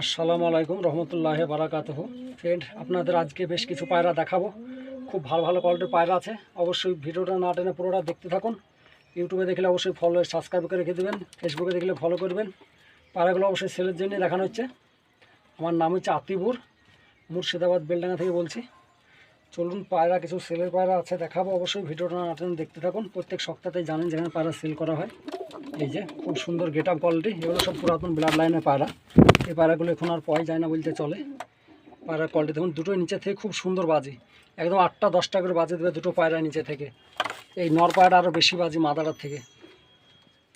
আসসালামু আলাইকুম, রহমতুল্লাহ বারাকাতহ। ফ্রেন্ড আপনাদের আজকে বেশ কিছু পায়রা দেখাবো। খুব ভালো ভালো কোয়ালিটির পায়রা আছে। অবশ্যই ভিডিওটা না টেনে পুরোটা দেখতে থাকুন। ইউটিউবে দেখলে অবশ্যই ফলো সাবস্ক্রাইব করে রেখে দেবেন। ফেসবুকে দেখলে ফলো করবেন। পায়রাগুলো অবশ্যই সেলের জন্য দেখানো হচ্ছে। আমার নাম হচ্ছে আতিবুর, মুর্শিদাবাদ, বেলডাঙ্গা থেকে বলছি। চলুন পায়রা, কিছু সেলের পায়রা আছে দেখাবো। অবশ্যই ভিডিওটা না টেনে দেখতে থাকুন। প্রত্যেক সপ্তাহতেই জানেন যেখানে পায়রা সেল করা হয়। এই যে, খুব সুন্দর গেট আপ কোয়ালিটি এগুলো সব পুরাতন ব্লাড লাইনের পায়রা। এই পায়রাগুলো এখন আর পাওয়াই যায় না বলতে চলে। পায়রার কোয়ালিটি দেখুন দুটোই নিচে থেকে খুব সুন্দর বাজি। একদম আটটা, দশটা করে বাজে দেবে দুটো পায়রা নিচে থেকে। এই নর পায়রা আরও বেশি বাজি মাদারার থেকে।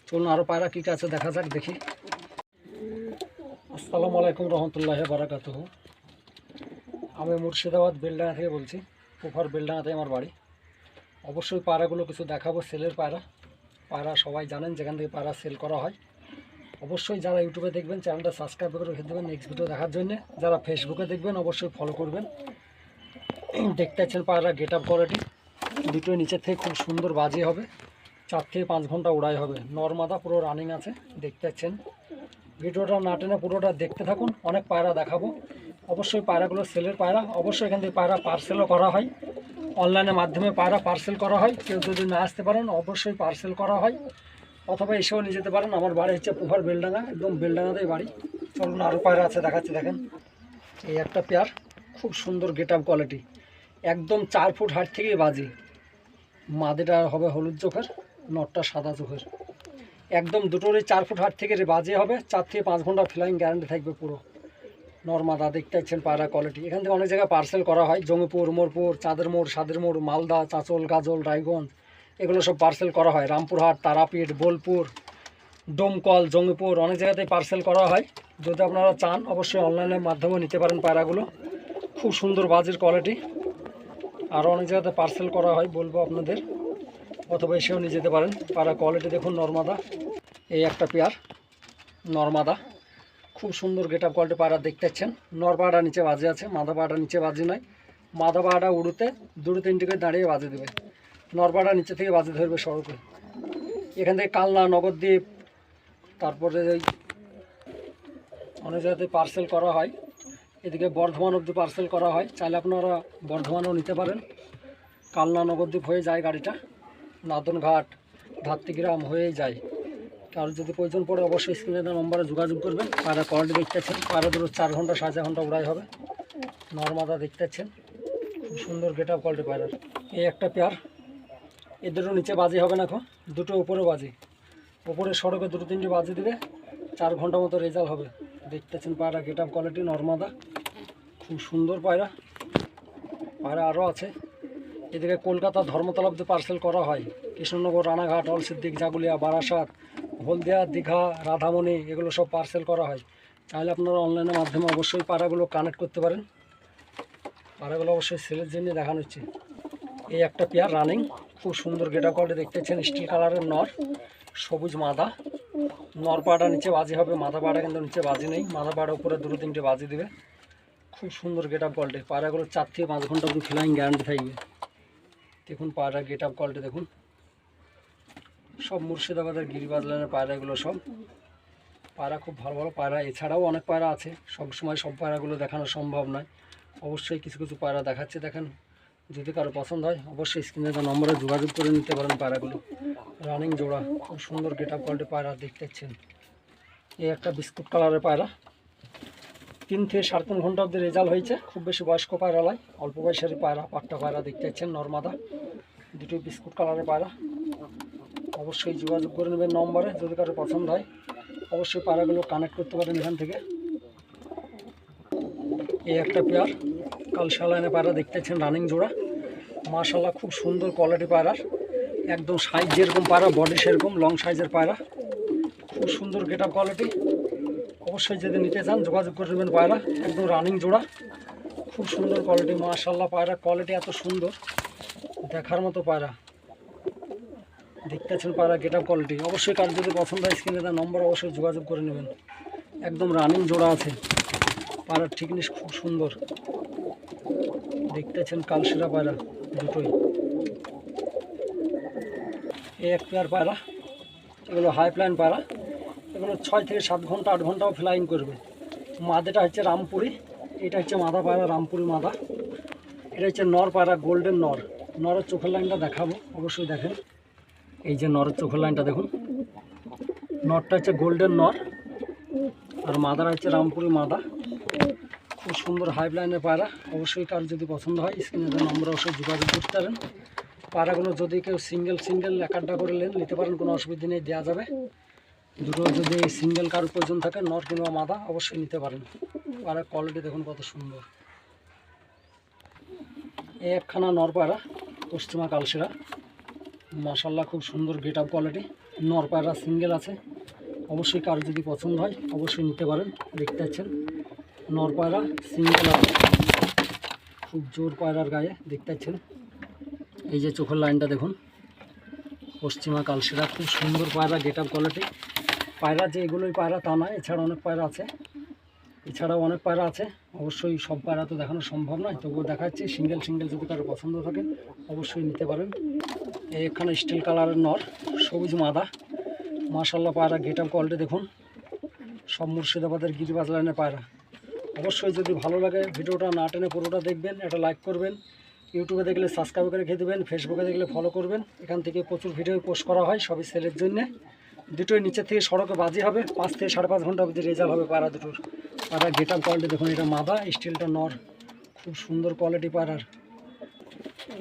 চলুন আরও পায়রা কী কী আছে দেখা যাক, দেখি। আসসালামু আলাইকুম রহমতুল্লাহ বারাকাত আমি মুর্শিদাবাদ বেলডাঙ্গা থেকে বলছি পুফার বেলডাঙ্গাতে আমার বাড়ি। অবশ্যই পায়রাগুলো কিছু দেখাবো, সেলের পায়রা। পায়রা সবাই জানেন, যেখান থেকে পায়রা সেল করা হয়। অবশ্যই যারা ইউটিউবে দেখবেন চ্যানেলটা সাবস্ক্রাইব করে রেখে দেবেন নেক্সট ভিডিও দেখার জন্য। যারা ফেসবুকে দেখবেন অবশ্যই ফলো করবেন। দেখতে পাচ্ছেন পায়রা গেট আপ কোয়ালিটি দুটোই নিচের থেকে খুব সুন্দর বাজি হবে। চার থেকে পাঁচ ঘণ্টা উড়াই হবে। নর্মাদা পুরো রানিং আছে। দেখতে পাচ্ছেন। ভিডিওটা না টেনে পুরোটা দেখতে থাকুন। অনেক পায়রা দেখাবো। অবশ্যই পায়রাগুলো সেলের পায়রা। অবশ্যই এখান থেকে পায়রা পার্সেলও করা হয়। অনলাইনের মাধ্যমে পায়রা পার্সেল করা হয়। কেউ যদি না আসতে পারেন, অবশ্যই পার্সেল করা হয়। অথবা এসেও নিয়ে যেতে পারেন। আমার বাড়ি হচ্ছে পুহার বেলডাঙ্গা, একদম বেলডাঙ্গাতেই বাড়ি। চলুন আরও পায়রা আছে, দেখাচ্ছি, দেখেন। এই একটা পেয়ার, খুব সুন্দর গেট আপ কোয়ালিটি। একদম চার ফুট হাট থেকেই বাজি। মাদিটা হবে হলুদ চোখের, নটটা সাদা চোখের। একদম দুটোরই চার ফুট হাট থেকে বাজে হবে, চার থেকে পাঁচ ঘণ্টা ফ্লাইং গ্যারান্টি থাকবে পুরো। নর্মাদা, দেখতে পাচ্ছেন পায়রা কোয়ালিটি। এখান থেকে অনেক জায়গায় পার্সেল করা হয়। জমিপুর মোরপুর চাঁদের মোড়, সাদের মোড়, মালদা, চাঁচল, গাজল, রায়গঞ্জ। এগুলো সব পার্সেল করা হয়। রামপুরহাট, তারাপীঠ, বোলপুর, ডোমকল, জঙ্গিপুর, অনেক জায়গাতেই পার্সেল করা হয়। যদি আপনারা চান, অবশ্যই অনলাইনের মাধ্যমে নিতে পারেন পায়রাগুলো। খুব সুন্দর বাজির কোয়ালিটি আরও অনেক জায়গাতে পার্সেল করা হয়, বলব আপনাদের। অথবা এসেও নিয়ে যেতে পারেন। পায়রা কোয়ালিটি দেখুন, নর্মাদা। এই একটা পেয়ার, নর্মাদা। খুব সুন্দর গেট আপ কোয়ালিটি পায়রা দেখতে পাচ্ছেন। নর পাহাড়া নিচে বাজে আছে মাদা পাহাড়া নিচে বাজি নয় মাদা পাহাড়া উড়ুতে দুটো তিনটে করে দাঁড়িয়ে বাজে দেবে। নর পাহাড়া নিচে থেকে বাজে ধরবে সড়কে এখান থেকে কালনা নগরদ্বীপ তারপরে ওই অনেক জায়গাতে পার্সেল করা হয়। এদিকে বর্ধমান অবধি পার্সেল করা হয়। চাইলে আপনারা বর্ধমানেও নিতে পারেন। কালনা নগরদ্বীপ হয়ে যায় গাড়িটা। নাদনঘাট, ধাত্রিগ্রাম হয়েই যায়। কারও যদি প্রয়োজন পড়ে অবশ্যই স্ক্রিনের নম্বরে যোগাযোগ করবেন। পায়রা কোয়ালিটি দেখতেছেন। পায়রা দুটো চার ঘণ্টা, সাড়ে চার ঘণ্টা উড়াই হবে। নর্মাদা দেখতেছেন। খুব সুন্দর গেট আপ কোয়ালিটি পায়রার। এই একটা পেয়ার। এদেরও নিচে বাজি হবে না এখন। দুটো উপরে বাজি। উপরে সড়কে দুটো তিনটে বাজি দিবে চার ঘণ্টা মতো রেজাল্ট হবে। দেখতেছেন পায়রা গেট আপ কোয়ালিটি নর্মাদা। খুব সুন্দর পায়রা। পায়রা আরও আছে। এদিকে কলকাতা ধর্মতলা অব্দি পার্সেল করা হয়। কৃষ্ণনগর, রানাঘাট, অলসিদ্দিক, জাগুলিয়া, বারাসাত, হলদিয়া, দীঘা, রাধামণি, এগুলো সব পার্সেল করা হয়। চাইলে আপনারা অনলাইনের মাধ্যমে অবশ্যই পাড়াগুলো কানেক্ট করতে পারেন। পাড়াগুলো অবশ্যই সেলের জন্য দেখানো হচ্ছে। এই একটা পেয়ার রানিং খুব সুন্দর গেটা কোয়ালিটি দেখতেছেন স্টিল কালারের নর, সবুজ মাদা। নর পাড়া নিচে বাজি হবে মাথা পাড়া কিন্তু নিচে বাজি নেই। মাথা পাড়া উপরে দুটো তিনটে বাজি দেবে। খুব সুন্দর গেট আপ কোয়ালিটি পায়রাগুলো চার থেকে পাঁচ ঘণ্টা অব্দি ফ্লাইং গ্যারান্টি থাকবে। দেখুন পায়রা গেট আপ কোয়ালিটি দেখুন। সব মুর্শিদাবাদের গিরিবাজ লাইনের পায়রাগুলো সব। পায়রা খুব ভালো ভালো পায়রা এছাড়াও অনেক পায়রা আছে। সব সময় সব পায়রাগুলো দেখানো সম্ভব নয়। অবশ্যই কিছু কিছু পায়রা দেখাচ্ছে, দেখেন। যদি কারও পছন্দ হয়, অবশ্যই স্ক্রিনে দেওয়া নম্বরে যোগাযোগ করে নিতে পারেন পায়রাগুলো। রানিং জোড়া, খুব সুন্দর গেট আপ কোয়ালিটি পায়রা দেখতে পাচ্ছেন। এই একটা বিস্কুট কালারের পায়রা। তিন থেকে সাড়ে তিন ঘণ্টা অব্দি রেজাল্ট হয়েছে। খুব বেশি বয়স্ক পায়রা নয়, অল্প বয়সের পায়রা, পাট্টা পায়রা দেখতে পাচ্ছেন, নর্মাদা। দুটো বিস্কুট কালারের পায়রা। অবশ্যই যোগাযোগ করে নেবেন নম্বরে, যদি কারও পছন্দ হয়। অবশ্যই পায়রাগুলো কানেক্ট করতে পারেন এখান থেকে। এই একটা পেয়ার কালশালাইনে পায়রা দেখতেছেন রানিং জোড়া। মাশাল্লাহ খুব সুন্দর কোয়ালিটি পায়রার একদম সাইজ যেরকম পায়রা বডি সেরকম লং সাইজের পায়রা। খুব সুন্দর গেট আপ কোয়ালিটি অবশ্যই যদি নিতে চান, যোগাযোগ করে নেবেন পায়রা। একদম রানিং জোড়া। খুব সুন্দর কোয়ালিটি মাশাল্লাহ পায়রা কোয়ালিটি এত সুন্দর। দেখার মতো পায়রা। দেখতেছেন পায়রা গেট আপ কোয়ালিটি অবশ্যই কার যদি পছন্দ হয়, স্ক্রিনে তার নম্বর অবশ্যই যোগাযোগ করে নেবেন। একদম রানিং জোড়া আছে। পায়রার ঠিকনেস খুব সুন্দর। দেখতেছেন কালসেরা পায়রা দুটোই। এই এক পেয়ার পায়রা, এগুলো হাই প্ল্যান পায়রা, এগুলো ছয় থেকে সাত ঘণ্টা, আট ঘন্টাও ফ্লাইং করবে। মাদাটা হচ্ছে রামপুরি, এটা হচ্ছে মাদা পায়রা, রামপুরি মাদা। এটা হচ্ছে নর পায়রা গোল্ডেন নর। নরের চোখের লাইনটা দেখাবো, অবশ্যই দেখেন। এই যে নরের চোখের লাইনটা দেখুন। নরটা হচ্ছে গোল্ডেন নর, আর মাদারা হচ্ছে রামপুরি মাদা। খুব সুন্দর হাই লাইনের পায়রা। অবশ্যই কার যদি পছন্দ হয়, স্ক্রিনে নম্বর অবশ্যই যোগাযোগ করতে পারেন। পায়রাগুলো যদি কেউ সিঙ্গেল সিঙ্গেল এক আড্ডা করে নেন নিতে পারেন, কোনো অসুবিধা নেই দেওয়া যাবে। দুটো যদি সিঙ্গেল কারোর প্রয়োজন থাকে, নর কিংবা মাদা, অবশ্যই নিতে পারেন। পায়রার কোয়ালিটি দেখুন কত সুন্দর। এই একখানা নর পায়রা, পশ্চিমা কালসেরা মাসাল্লাহ খুব সুন্দর গেট আপ কোয়ালিটি নর পায়রা সিঙ্গেল আছে। অবশ্যই কারও যদি পছন্দ হয়, অবশ্যই নিতে পারেন, দেখতে পাচ্ছেন। নর পায়রা সিঙ্গেল খুব জোর পায়রার গায়ে, দেখতে পাচ্ছেন? এই যে চোখের লাইনটা দেখুন। পশ্চিমা কালসেরা খুব সুন্দর পায়রা, গেট আপ কোয়ালিটি। পায়রা যে এগুলোই পায়রা, তা নয়, এছাড়া অনেক পায়রা আছে। এছাড়াও অনেক পায়রা আছে। অবশ্যই সব পায়রা তো দেখানো সম্ভব নয়, তবুও দেখাচ্ছি, সিঙ্গেল সিঙ্গেল যদি কারও পছন্দ থাকে, অবশ্যই নিতে পারেন। এই এখানে স্টিল কালারের নর, সবুজ মাদা। মাশাল্লাহ পায়রা গেট আপ কোয়ালিটি দেখুন। সব মুর্শিদাবাদের গিরিবাজ লাইনের পায়রা। অবশ্যই যদি ভালো লাগে ভিডিওটা না টেনে পুরোটা দেখবেন, একটা লাইক করবেন ইউটিউবে দেখলে সাবস্ক্রাইব করে রেখে দেবেন ফেসবুকে দেখলে ফলো করবেন। এখান থেকে প্রচুর ভিডিও পোস্ট করা হয় সবই সেলের জন্যে। দুটোই নিচের থেকে সড়কে বাজি হবে, পাঁচ থেকে সাড়ে পাঁচ ঘণ্টা অবধি রেজাল্ট হবে পায়রা দুটোর। পায়রা গেট আপ কোয়ালিটি দেখুন, এটা মাদা স্টিলটা নর। খুব সুন্দর কোয়ালিটি পায়রার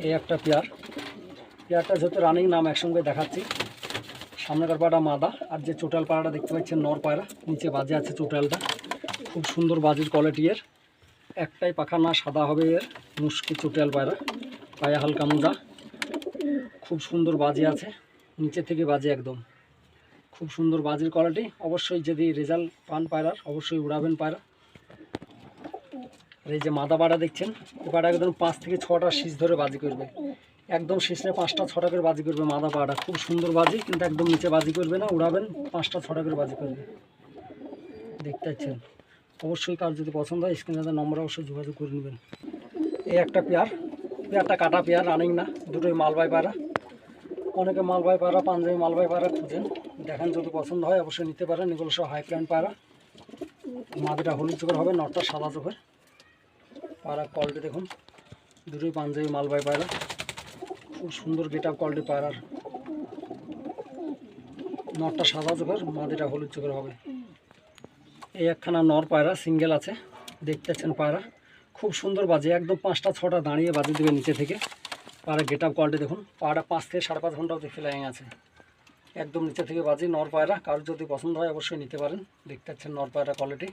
এই একটা পেয়ার। পেয়ারটা যেহেতু রানিং নাম একসঙ্গে দেখাচ্ছি। সামনেকার পাড়া মাদা, আর যে চোটাল পাড়াটা দেখতে পাচ্ছেন, নর পায়রা নিচে বাজে আছে চোটালটা। খুব সুন্দর বাজির কোয়ালিটি এর। একটাই পাখা না, সাদা হবে এর। মুশকি চোটাল পায়রা, পায়ে হালকা মুদা খুব সুন্দর বাজি আছে, নিচে থেকে বাজে একদম। খুব সুন্দর বাজির কোয়ালিটি অবশ্যই যদি রেজাল্ট পান পায়রার, অবশ্যই উড়াবেন পায়রা। আর এই যে মাদা পাড়া দেখছেন এই পাড়া একদম পাঁচ থেকে ছটা শীষ ধরে বাজি করবে। একদম শেষে পাঁচটা, ছটা করে বাজি করবে মাদা পাড়া। খুব সুন্দর বাজি, কিন্তু একদম নিচে বাজি করবে না, উড়াবেন, পাঁচটা, ছটা করে বাজি করবে। দেখতে পাচ্ছেন? অবশ্যই কার যদি পছন্দ হয়, স্ক্রিনে নম্বর অবশ্যই যোগাযোগ করে নেবেন। এই একটা পেয়ার, পেয়ারটা কাটা পেয়ার রানিং না, দুটোই মালবাই পায়রা অনেকে মালবাই পায়রা পাঞ্জাবি মালবাই পায়রা খুঁজেন। দেখেন যদি পছন্দ হয়, অবশ্যই নিতে পারেন। এগুলো সব হাই প্ল্যান্ট পায়রা মাদিটা হলুদ চোখের হবে, নটটা সাদা চোখের। পায়রা কোয়ালিটি দেখুন, দুটোই পাঞ্জাবি মালবাই পায়রা খুব সুন্দর গেট আপ কোয়ালিটি পায়রার নটটা সাদা চোখের, মাদিটা হলুদ চোখের হবে। এই একখানা নর পায়রা, সিঙ্গেল আছে, দেখতেছেন পায়রা। খুব সুন্দর বাজে, একদম পাঁচটা, ছটা দাঁড়িয়ে বাজে দেবে নিচে থেকে। পায়রা গেট আপ কোয়ালিটি দেখুন পায়রা পাঁচ থেকে সাড়ে পাঁচ ঘণ্টা অবধি ফ্লাইং আছে। একদম নিচে থেকে বাজে, নর পায়রা, কারোর যদি পছন্দ হয় অবশ্যই নিতে পারেন। দেখতে পাচ্ছেন নর পায়রা কোয়ালিটি।